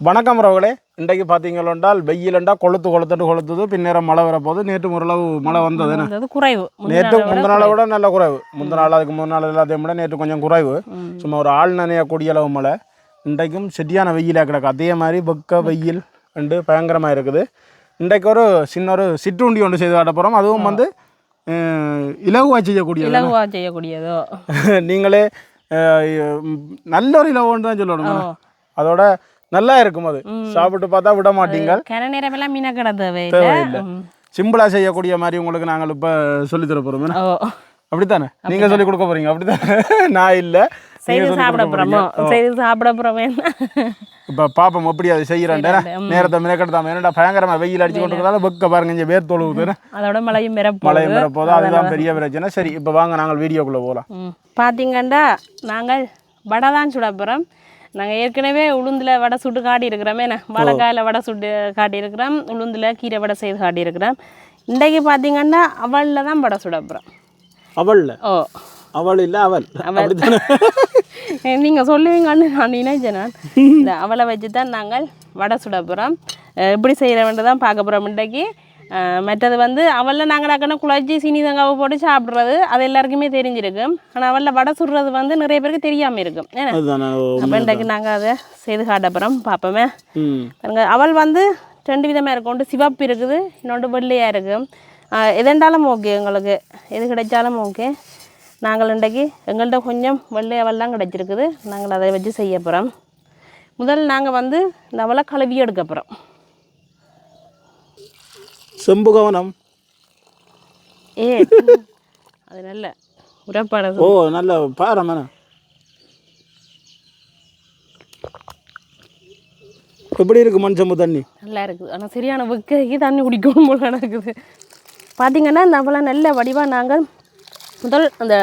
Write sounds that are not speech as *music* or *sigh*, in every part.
வணக்கம் ரவகளே. இன்றைக்கு பார்த்தீங்களென்றால் வெயிலண்டா கொளுத்து கொளுத்துட்டு கொளுத்துது. பின்னேரம் மழை வரப்போகுது. நேற்று முரளவு மழை வந்தது. குறைவு. நேற்று முந்தின நாளை விட நல்ல குறைவு. முந்தின நாள் அதுக்கு முந்தின நாள் எல்லாத்தையும் விட நேற்று கொஞ்சம் குறைவு. சும்மா ஒரு ஆள் நனையக்கூடிய அளவு மழை. இன்றைக்கும் செட்டியான வெயிலாக கிடக்கு. அதே மாதிரி வெக்க வெயில் ரெண்டு பயங்கரமாக இருக்குது. இன்றைக்கு ஒரு சின்ன ஒரு சிற்றுண்டி ஒன்று செய்து காட்ட போகிறோம் அதுவும் வந்து அஹ், இலகுவா செய்யக்கூடியது. இலகுவா செய்யக்கூடியதோ. *laughs* நீங்களே நல்ல ஒரு இலவுன்னு தான் சொல்லணும். அதோட நல்லா இருக்கும் அது. சாப்பிட்டு பார்த்தா விட மாட்டீங்க. கன நேரம் எல்லாம் தேவையில்லை. சிம்பிளாக செய்யக்கூடிய மாதிரி உங்களுக்கு நாங்கள் இப்போ சொல்லித் தர போகிறோம் அப்படித்தானே? நீங்கள் சொல்லி கொடுக்க போறீங்க. அப்படித்தானே? நான் இல்லை. செய்து சாப்பிட போறோமோ? செய்து சாப்பிட போறோம் இப்போ பாப்போம் எப்படி அது செய்கிறேன் நேரத்தை மினக்கெடுத்தாம என்னடா பயங்கரமாக வெயில் அடிச்சு கொண்டிருக்கிறதால வெக்க பாருங்க இங்கே வேர் தொழுவுது. அதோட மழையும் மிரப்போம் மழை வரப்போது அதுதான் பெரிய பிரச்சனை. சரி இப்போ வாங்க நாங்கள் வீடியோக்குள்ளே போகலாம் ம். பார்த்தீங்கன்னா நாங்கள் வடை தான் சுட நாங்கள் ஏற்கனவே உளுந்தில் வடை சுட்டு காட்டியிருக்கிறோமே. என்ன வாழைக்காயில் வடை சுட்டு காட்டியிருக்கிறோம். உளுந்தில் கீரை வடை செய்து காட்டியிருக்கிறோம். இன்றைக்கு பார்த்தீங்கன்னா அவளில் தான் வடை சுட போகிறோம் அவள்ல ஓ. அவள் இல்லை அவள் அவள் நீங்கள் சொல்லுவீங்கன்னு நான் நினைச்சேன் நான். இந்த அவளை வச்சு தான் நாங்கள் வடை சுட போகிறோம் எப்படி செய்கிறவன்ட்டு தான் பார்க்க போகிறோம் இன்றைக்கு. மற்றது வந்து அவளில் நாங்கள் டக்குன்னு குழச்சி சீனி தங்காவை போட்டு சாப்பிட்றது. அது எல்லாருக்குமே தெரிஞ்சிருக்கும் ஆனால் அவளில் வடை சுடுறது வந்து நிறைய பேருக்கு தெரியாமல் இருக்கும் ஏன்னா அப்போ இன்றைக்கு நாங்கள் அதை செய்து காட்ட போகிறோம் பார்ப்போமே அவள் வந்து ரெண்டு விதமாக இருக்கும் ஒன்று சிவப்பு இருக்குது இன்னொன்று வெள்ளையாக இருக்கும் எதெண்டாலும் ஓகே எங்களுக்கு. எது கிடைச்சாலும் ஓகே. நாங்கள் இன்றைக்கு எங்கள்கிட்ட கொஞ்சம் வெள்ளை அவல்லாம் கிடைச்சிருக்குது. நாங்கள் அதை வச்சு செய்ய போகிறோம் முதல் நாங்கள் வந்து இந்த அவலை கழுவி எடுக்க போகிறோம் செம்பு கவனம். ஏ அது நல்ல உரப்பாட ஓ நல்ல பாரு மேன எப்படி இருக்கு மண் செம்பு தண்ணி? நல்லா இருக்குது ஆனால் சரியான வெக்கைக்கு தண்ணி குடிக்கணும் போல நடக்குது. பார்த்தீங்கன்னா இந்த நல்ல வடிவாக நாங்கள் முதல் அந்த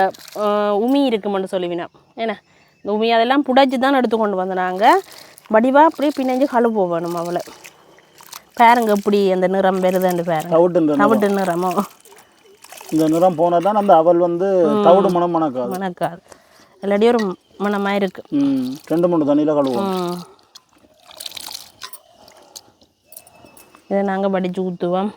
உமி இருக்குமென்னு சொல்லுவினோம் என்ன இந்த உமி அதெல்லாம் புடைச்சி தான் எடுத்து கொண்டு வந்தோம் நாங்கள் வடிவாக அப்படியே பிணைஞ்சு கழுவு வேணும் அவளை. பாருங்க எப்படி அந்த நிறம் வருதுன்னு பாருங்க. தவிட்டு தவிட்டு நிறமோ. இந்த நிறம் போனால் தான் அந்த அவல் வந்து தவிடு மனம் மணக்காது. மணக்காது. இல்லாட்டி ஒரு மணமாக இருக்கு. ரெண்டு மூணு தண்ணியில் கழுவுவோம். ம். இதை நாங்கள் படித்து ஊற்றுவோம்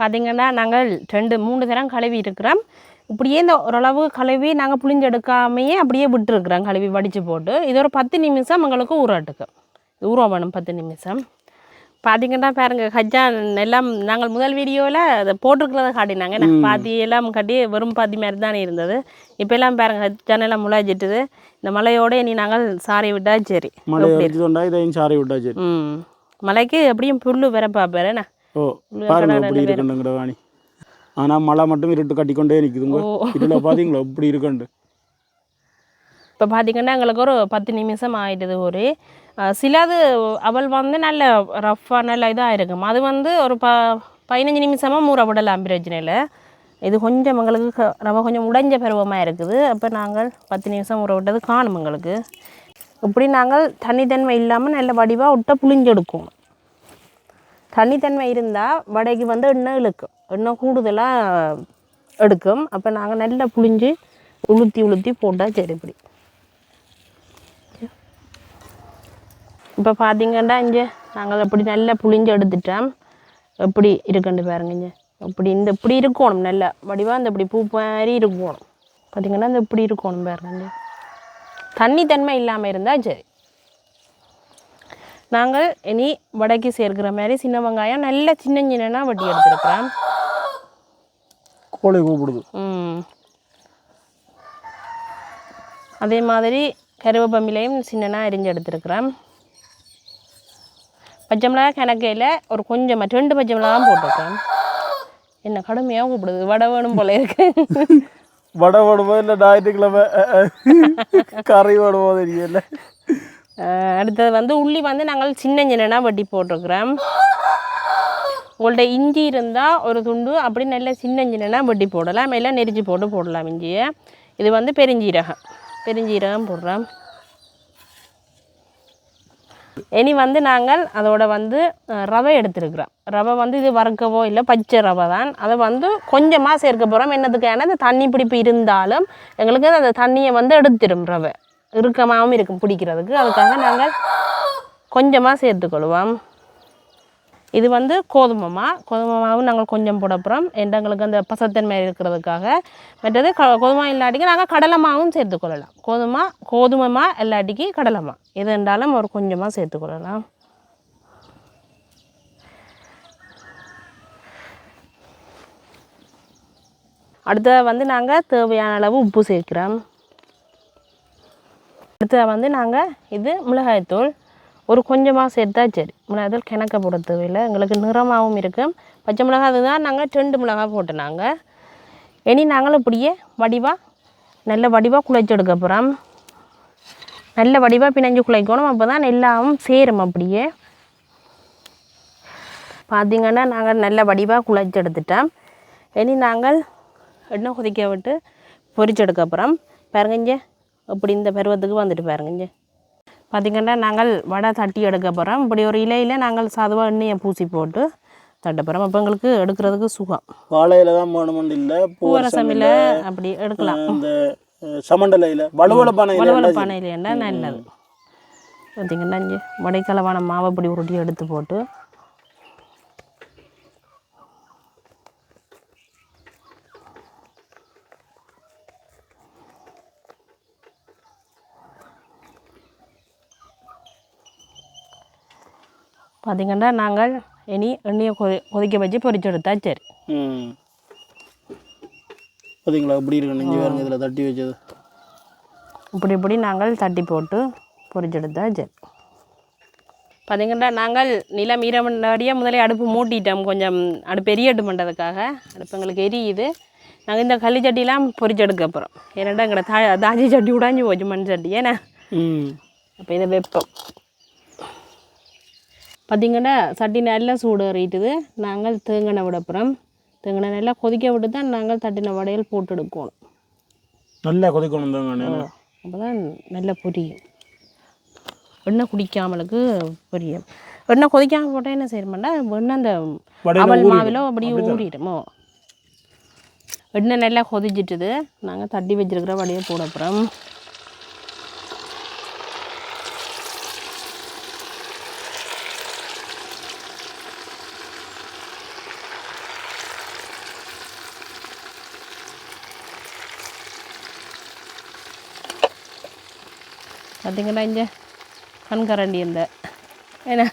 பார்த்தீங்கன்னா நாங்கள் ரெண்டு மூணு தரம் கழுவி இருக்கிறோம். இப்படியே இந்த ஓரளவு கழுவி நாங்கள் புளிஞ்சு எடுக்காமையே அப்படியே விட்டுருக்குறோம் கழுவி வடித்து போட்டு. இது ஒரு பத்து நிமிஷம் எங்களுக்கு ஊறட்டுக்கு. ஊற வேணும் பத்து நிமிஷம். பார்த்தீங்கன்னா பாருங்க கஜான் எல்லாம் நாங்கள் முதல் வீடியோவில் அதை போட்டிருக்கிறத காட்டினாங்க. என்ன பாத்தி எல்லாம் கட்டி வெறும் பாத்தி மாதிரி தானே இருந்தது. இப்போ எல்லாம் பாருங்க கஜான் எல்லாம் முளைச்சிட்டுது இந்த மலையோட இனி நாங்கள் சாரி விட்டா சரி. மழை சாரி விட்டா சரி. ம். மலைக்கு எப்படியும் புல்லு வர பார்ப்பாரு என்ன? ஓ பாருங்க ஆனால் மழை மட்டும் இருட்டு கட்டிக்கொண்டே நிற்குதுங்க இதில் பார்த்தீங்களா எப்படி இருக்குண்டு இப்போ பார்த்தீங்கன்னா எங்களுக்கு ஒரு பத்து நிமிஷம் ஆயிடுது ஒரு சிலது அவள் வந்து நல்ல ரஃப்பாக நல்ல இதாக இருக்கும். அது வந்து ஒரு ப பதினஞ்சு நிமிஷமாக மூற விடலாம் பிரச்சனை இது கொஞ்சம் எங்களுக்கு க- ரவை கொஞ்சம் உடைஞ்ச பருவமாக இருக்குது. அப்போ நாங்கள் பத்து நிமிஷம் ஊற விட்டது காணும் எங்களுக்கு. இப்படி நாங்கள் தனித்தன்மை இல்லாமல் நல்ல வடிவாக விட்ட புளிஞ்செடுக்கும். தனித்தன்மை இருந்தால் வடைக்கு வந்து எண்ணெய் இழுக்கும். எண்ணெய் கூடுதலாக எடுக்கும். அப்போ நாங்கள் நல்லா புளிஞ்சு உளுத்தி உளுத்தி போட்டால் சரி இப்படி. இப்போ பார்த்தீங்கன்னா இங்கே நாங்கள் அப்படி நல்லா புளிஞ்சு எடுத்துட்டோம். எப்படி இருக்குன்னு பாருங்க இங்கே. அப்படி இந்த இப்படி இருக்கணும் நல்லா வடிவாக இந்த இப்படி பூ மாதிரி இருக்கணும். பார்த்தீங்கன்னா இந்த இப்படி இருக்கணும் பாருங்க. தண்ணி தன்மை இல்லாமல் இருந்தால் சரி. நாங்கள் இனி வடைக்கு சேர்க்கிற மாதிரி சின்ன வெங்காயம் நல்ல சின்ன சின்னனா வெட்டி எடுத்துருக்கிறோம். கோழி கூப்பிடுது. ம். அதே மாதிரி கருவேப்பமிலையும் சின்னனா அரிஞ்சு எடுத்துருக்குறேன் பச்சை மிளகா கணக்கையில் ஒரு கொஞ்சம் ரெண்டு பச்சை மிளகா போட்டிருக்கேன் என்ன கடுமையாக கூப்பிடுது. வடை வேணும் போல இருக்கு. வடை போடுமோ இல்லை ஞாயிற்றுக்கிழமை? கறி போடுமோ தெரியல அடுத்தது வந்து உள்ளி வந்து நாங்கள் சின்ன சின்னனா வெட்டி போட்டிருக்கிறோம். உங்கள்ட்ட இஞ்சி இருந்தால் ஒரு துண்டு அப்படி நல்ல சின்ன சின்னனா வெட்டி போடலாம். எல்லாம் நெரிச்சு போட்டு போடலாம் இஞ்சியை. இது வந்து பெருஞ்சீரகம். பெருஞ்சீரகம் போடுறோம். இனி வந்து நாங்கள் அதோட வந்து ரவை எடுத்துருக்குறோம். ரவை வந்து இது வறுக்கவோ இல்லை பச்சை ரவை தான். அதை வந்து கொஞ்சமாக சேர்க்க போகிறோம் என்னதுக்கான அந்த தண்ணி பிடிப்பு இருந்தாலும் எங்களுக்கு அந்த தண்ணியை வந்து எடுத்துடும் ரவை. இறுக்கமாகவும் இருக்கும் பிடிக்கிறதுக்கு. அதுக்காக நாங்கள் கொஞ்சமாக சேர்த்துக்கொள்வோம். இது வந்து கோதுமை மா கோதுமை மாவும் நாங்கள் கொஞ்சம் போட எண்டங்களுக்கு எங்களுக்கு அந்த பசத்தன்மை இருக்கிறதுக்காக. மற்றது க கோதுமை இல்லாட்டிக்கு நாங்கள் கடலை மாவும் சேர்த்துக்கொள்ளலாம் கோதுமை கோதுமை மா இல்லாட்டிக்கு கடலை மா எது இருந்தாலும் ஒரு கொஞ்சமாக சேர்த்துக்கொள்ளலாம் அடுத்தது வந்து நாங்கள் தேவையான அளவு உப்பு சேர்க்கிறோம். அடுத்தது வந்து நாங்கள் இது மிளகாய்த்தூள். ஒரு கொஞ்சமாக சேர்த்தா சரி. மிளகாய்த்தூள் கிணக்க போட தேவையில்லை. எங்களுக்கு நிறமாகவும் இருக்கும் பச்சை மிளகா அதுதான் நாங்கள் ரெண்டு மிளகா போட்டு நாங்கள் இனி நாங்கள் இப்படியே வடிவாக நல்ல வடிவாக குழைச்சி எடுக்க போகிறோம் நல்ல வடிவாக பிணைஞ்சு குழைக்கணும். அப்போ தான் எல்லாம் சேரும் அப்படியே. பார்த்திங்கன்னா நாங்கள் நல்ல வடிவாக குழைச்சி எடுத்துட்டோம் இனி நாங்கள் எண்ணெய் கொதிக்க விட்டு பொரிச்செடுக்க அப்புறம் பாருங்கஞ்ச அப்படி இந்த பருவத்துக்கு வந்துட்டு பாருங்கஞ்ச பார்த்திங்கன்னா நாங்கள் வடை தட்டி எடுக்க போகிறோம் இப்படி ஒரு இலையில் நாங்கள் சாதுவாக எண்ணெயை பூசி போட்டு தட்ட போகிறோம் அப்போ எங்களுக்கு எடுக்கிறதுக்கு சுகம். வாழையில தான் போகணுமெண்டு இல்லை பூவரசம் இல்லை அப்படி எடுக்கலாம். இந்த சமண்டலையில் வலுவலப்பான வலுவல பானையில் என்ன நல்லது. பார்த்திங்கன்னா இங்கே வடைக்கலவான மாவை இப்படி உருட்டி எடுத்து போட்டு பார்த்திங்கன்னா நாங்கள் இனி எண்ணெயை கொதி கொதிக்க வச்சு பொரிச்செடுத்தா சரி. ம். பார்த்தீங்களா எப்படி இருக்கு. நெஞ்சு பாருங்க இதில் தட்டி வச்சது. இப்படி இப்படி நாங்கள் தட்டி போட்டு பொரிச்செடுத்தா சரி. பார்த்தீங்கன்னா நாங்கள் நிலம் ஈரமண்டாடியாக முதலே அடுப்பு மூட்டிட்டோம். கொஞ்சம் அடுப்பு எரியட்டு பண்ணுறதுக்காக அடுப்பு எங்களுக்கு எரியுது. நாங்கள் இந்த களி சட்டிலாம் பொரிச்செடுக்க போகிறோம் ஏன்னாண்டா எங்களோட தா தாஜி சட்டி உடாஞ்சி போச்சு மண் சட்டி. ஏன்னா அப்போ இதை வைப்போம். பார்த்தீங்கன்னா சட்டி நல்லா சூடு ஏறிட்டுது. நாங்கள் தேங்கெண்ணெய் விட போகிறோம் தேங்கெண்ணெய் நல்லா கொதிக்க விட்டு தான் நாங்கள் தட்டின வடையல் போட்டு எடுக்கணும் நல்லா கொதிக்கணும் தாங்க அப்போ தான் நல்லா பொரியும். எண்ணெய் குடிக்காமலுக்கு பொரியும். எண்ணெய் கொதிக்காமல் போட்டால் என்ன செய்யணும்னா எண்ணெய் அந்த அவல். மாவில் அப்படியே ஊறிடுமோ. எண்ணெய் நல்லா கொதிச்சிட்டுது. நாங்கள் தட்டி வச்சிருக்கிற வடையை போட போகிறோம் பார்த்தீங்கன்னா இங்கே கண்கரண்டி இந்த. ஏன்னா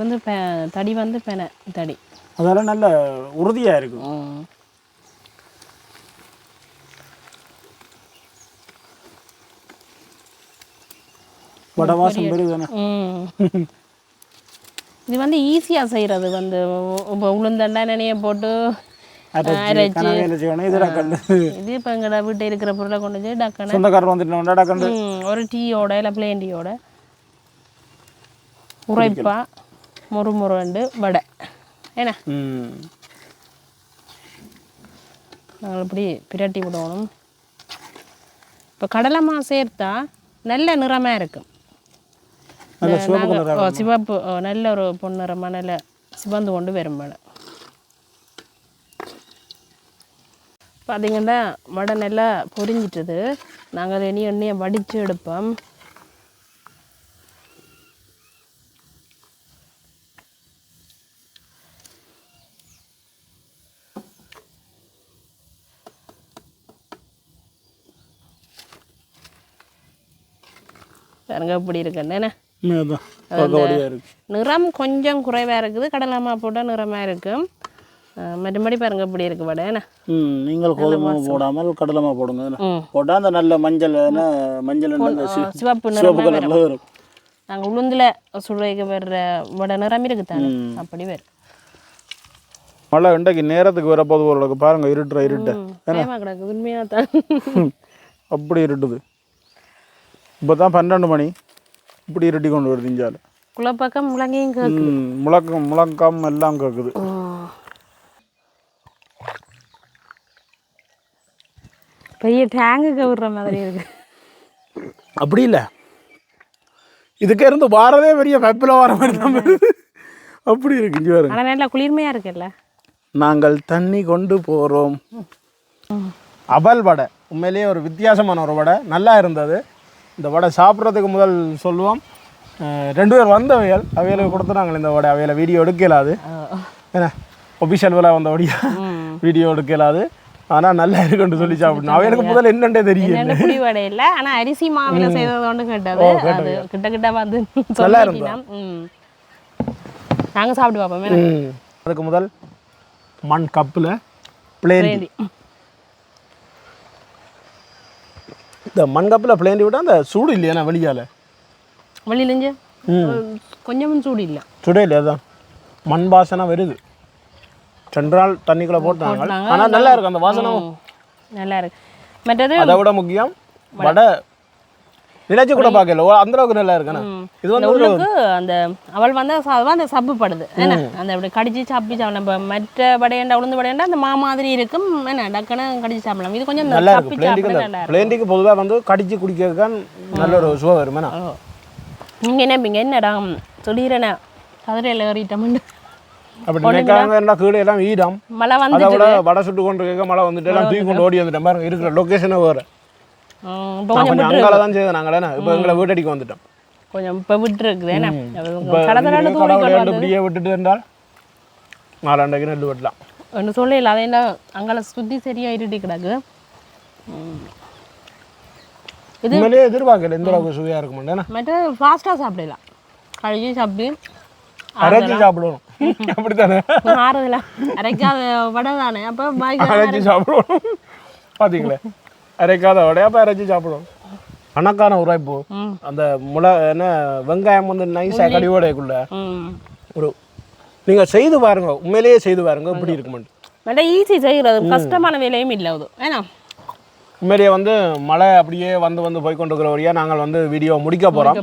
வந்து தடி வந்து பெனை தடி. அதெல்லாம் நல்ல உறுதியாக இருக்கும். இது வந்து ஈஸியாக செய்கிறது வந்து இப்போ உளுந்தண்டா நினைய போட்டு இது இப்போ எங்களோட வீட்டில் இருக்கிற பொருளை கொண்டு போய் டக்குன்னு. சொந்தக்காரர் ஒரு டீயோட இல்லை பிளேன் டீயோட. உரைப்பா முறு முருண்டு வடை என்ன நாங்கள் இப்படி பிரட்டி விடணும். இப்போ கடலை மா சேர்த்தா நல்ல நிறமாக இருக்கும். நல்ல சிவப்பு நல்ல ஒரு பொன்னிறமாக நல்ல சிவந்து கொண்டு வரும் பார்த்தீங்கன்னா வடை நல்லா பொரிஞ்சிட்டுது. நாங்கள் இனி எண்ணெயை வடித்து எடுப்போம். பாருங்க இப்படி இருக்குன்னு நிறம் கொஞ்சம் குறைவாக இருக்குது. கடலைமா போட்டால் நிறமாக இருக்கும். மறுபடி பாருங்க இப்படி இருக்கு வடை என்ன? ம் நீங்கள் கோதுமை போடாமல் கடலைமா போடுங்க. என்ன? ம் போட்டா அந்த நல்ல மஞ்சள் என்ன, மஞ்சள் சிவப்பு சிவப்பு கலரில் வரும். நாங்கள் உளுந்தில் சுடுறதுக்கு வர்ற வடை நிறம் இருக்குது தானே? ம். அப்படி வரும். மழை இன்றைக்கு நேரத்துக்கு வரப்போது ஓரளவுக்கு பாருங்க இருட்டுற இருட்ட. கிடக்குது உண்மையாக தான். *laughs* அப்படி இருட்டுது. இப்போ தான் பன்னெண்டு மணி. இப்படி இருட்டி கொண்டு வருது இஞ்சால. குளப்பக்கம் முழங்கையும் முழக்கம் முழக்கம் எல்லாம் கேட்குது பெரிய டேங்குக்கு விடுற மாதிரி இருக்கு. அப்படி இல்லை. இதுக்கே இருந்து வாரதே பெரிய பைப்பில் வர மாதிரி தான். அப்படி இருக்கு இங்கே ஆனால் நல்லா குளிர்மையாக இருக்குல்ல. நாங்கள் தண்ணி கொண்டு போகிறோம் அவல் வடை. உண்மையிலேயே ஒரு வித்தியாசமான ஒரு வடை. நல்லா இருந்தது. இந்த வடை சாப்பிட்றதுக்கு முதல் சொல்லுவோம் ரெண்டு பேர் வந்தவைகள் அவைகளுக்கு கொடுத்துனாங்க இந்த வடை அவையில வீடியோ எடுக்கலாது. என்ன? ஒபிஷியல் விழா வந்தபடியா வீடியோ எடுக்கலாது. ஆனால் நல்லா இருக்குன்னு சொல்லி சாப்பிடணும். அவைகளுக்கு முதல்ல என்னண்டே தெரியும் புடிவடை இல்லை ஆனா அரிசி மாவுல செய்தது ஒன்று கேட்டது. அது கிட்ட கிட்ட வந்து நல்லா சொல்லிட்டீங்கன்னா, ம். நாங்க சாப்பிட்டு பார்ப்போம். அதுக்கு முதல் மண் கப்பில் பிளேன் சரி. இந்த மண் கப்பில் பிளேண்டி விட்டால் அந்த சூடு இல்லையா வெளியால்? வெளியிலஞ்சு கொஞ்சமும் சூடு இல்லை. சுடே இல்லையா அதான். மண் வாசனை வருது. ரெண்டு நாள் தண்ணிக்குள்ளே போட்டாங்க. ஆனால் நல்லா இருக்கு அந்த வாசனை நல்லா இருக்கு. மற்றது அதை விட முக்கியம் வடை. நினைச்சு கூட பார்க்கல. அந்த அளவுக்கு நல்லா இருக்குண்ணா இது வந்து உள்ளுக்கு அந்த அவள் வந்து அந்த சப்பு படுது. என்ன? அந்த அப்படி கடிச்சு சாப்பி சாப்பிட நம்ம மற்ற வடையண்டா உளுந்து வடையண்டா அந்த மா மாதிரி இருக்கும். என்ன? டக்குன்னு கடிச்சு சாப்பிடலாம். இது கொஞ்சம் நல்லா இருக்கும். பிளேண்டிக்கு பொதுவாக வந்து கடிச்சு குடிக்கிறதுக்கான் நல்ல ஒரு சுவை வருமேண்ணா நீங்க என்ன என்னடா? சொல்லிடுறேனே. கதிரையில் ஏறிட்டோம்னு அப்படி நினைக்காங்க என்ன கீழே எல்லாம் ஈரம் மழை அதை வந்துட்டு விட வடை சுட்டு கொண்டு இருக்க மழை வந்துட்டு எல்லாம் தூக்கி கொண்டு ஓடி வந்துட்டேன் பாருங்க இருக்கிற லொக்கேஷனை வேறு. கொஞ்சம் அங்கால தான் செய்தேன் நாங்களே இப்போ எங்களை வீட்டடிக்கு வந்துட்டோம். கொஞ்சம் இப்போ விட்டு இருக்குது ஏன்னா இப்போ கடத்தலாண்டு தூவி கடவுளை கொண்டு ரெண்டு வந்து இப்படியே விட்டுட்டு இருந்தால் நாலாண்டைக்கு நெல் வெட்டலாம். ஒன்று சொல்லல அதை என்ன அங்கால சுற்றி சரியாக இருட்டி கிடக்கு. இது உண்மையிலேயே எதிர்பார்க்கல எந்த அளவுக்கு சுவையாக இருக்க மாட்டேன் மற்ற ஃபாஸ்ட்டாக சாப்பிடலாம். கழுவி சாப்பிட்டு அரைச்சி சாப்பிடணும். *laughs* அப்படித்தானே? ஆறுதல அரைக்காத வடை தானே அப்போ பாய்க்கு அரைச்சி சாப்பிடணும் பார்த்தீங்களே அரைக்காத அப்போ அரைச்சி சாப்பிடணும் கணக்கான உரைப்பு. அந்த முளை என்ன வெங்காயம் வந்து நைஸாக கடிவோடைக்குள்ள. ஒரு நீங்கள் செய்து பாருங்க. உண்மையிலேயே செய்து பாருங்க. இப்படி இருக்குமெண்டு மற்ற ஈஸி செய்கிறது கஷ்டமான வேலையும் இல்லை அது. ஏன்னா உண்மையிலேயே வந்து மழை அப்படியே வந்து வந்து போய் கொண்டு இருக்கிற நாங்கள் வந்து வீடியோ முடிக்க போகிறோம்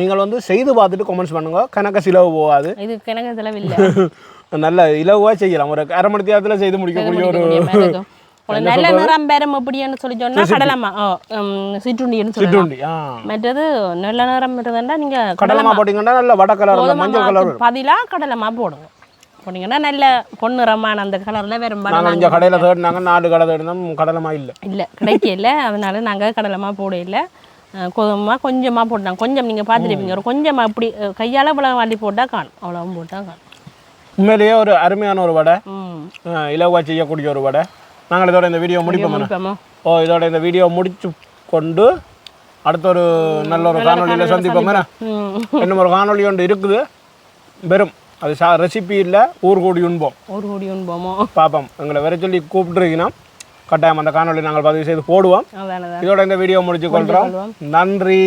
நீங்கள் வந்து செய்து பார்த்துட்டு கமெண்ட்ஸ் பண்ணுங்க. கணக்க செலவு போகாது. இது கிணக்கு செலவில்லை *laughs* நல்ல இலவாக செய்யலாம். ஒரு அரை மணி நேரத்தில் செய்து முடிக்கக்கூடிய ஒரு நல்ல நிறம் பெறும் அப்படின்னு சொல்லி சொன்னா கடலைமா சிற்றுண்டின்னு சிற்றுண்டி மற்றது நல்ல நிறம் இருந்ததுன்னா நீங்க கடலமா போட்டிங்கன்னா நல்ல வடை கலர் மஞ்சள் கலர் பதிலா கடலைமா போடுங்க. போனீங்கன்னா நல்ல பொன்னிறமான அந்த கலர்ல வெறும் நாங்கள் இங்கே கடையில் தேடினாங்க நாலு கடை தேடினோம் கடலமா இல்லை. இல்லை கிடைக்கல. அதனால நாங்கள் கடலைமா போட இல்லை. கோதுமா கொஞ்சமாக போட்டாங்க கொஞ்சம் நீங்கள் பார்த்துருப்பீங்க. ஒரு கொஞ்சமாக இப்படி அஹ், கையால இவ்வளோ வள்ளி போட்டால் காணும். அவ்வளோவும் போட்டால் காணும். உண்மையிலேயே ஒரு அருமையான ஒரு வடை. ம். இலவாக செய்யக்கூடிய ஒரு வடை. நாங்கள் இதோட இந்த வீடியோ முடிப்போம் ஓ இதோட இந்த வீடியோ முடிச்சு கொண்டு அடுத்த ஒரு நல்ல ஒரு காணொலியில் சந்திப்போம் என்ன? இன்னும் ஒரு காணொலி ஒன்று இருக்குது. வெறும் அது சா ரெசிபி இல்லை ஊர் கூடி உண்போம். ஒரு கோடி உண்போமோ? பார்ப்போம் எங்களை வர சொல்லி கூப்பிட்டுருக்கீங்கன்னா கட்டாயம் அந்த காணொலி நாங்கள் பதிவு செய்து போடுவோம். இதோட இந்த வீடியோ முடிச்சு கொள்கிறோம் நன்றி.